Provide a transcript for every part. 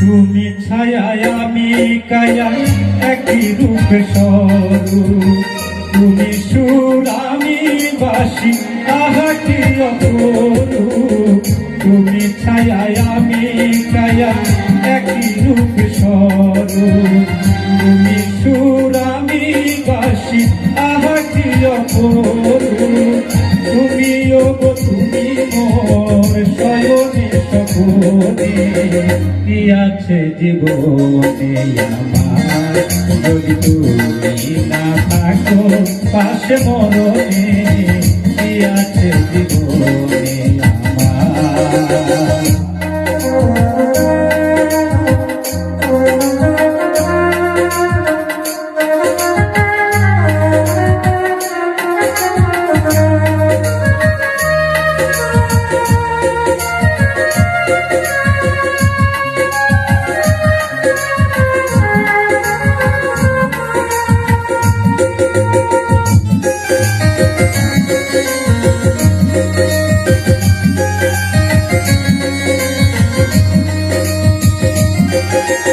তুমি ছায়ায় আমি কায়া একই রূপে সরু তুমি ছায়ায় আমি কায়া, একই রূপে সরু তুমি সুর আমি বাসি আহাটি অপরু তুমি গো, তুমি মোর সয়নে সপনে কি আছে জীবনে আমার? যদি তুমি না থাকো, পাশে মরণে, কি আছে জীবনে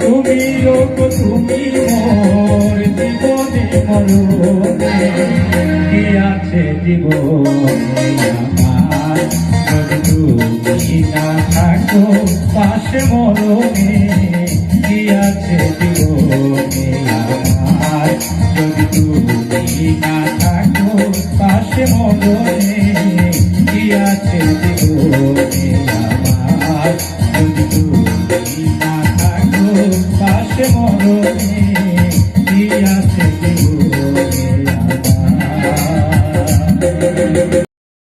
তুমি লোক তুমি মোর জীবনে মরণে কে আছে জীবনে আমার তুমি না থাকো, পাশে মরণে কি আছে জীবনে আমার যদি তুমি না। থাকো পাশে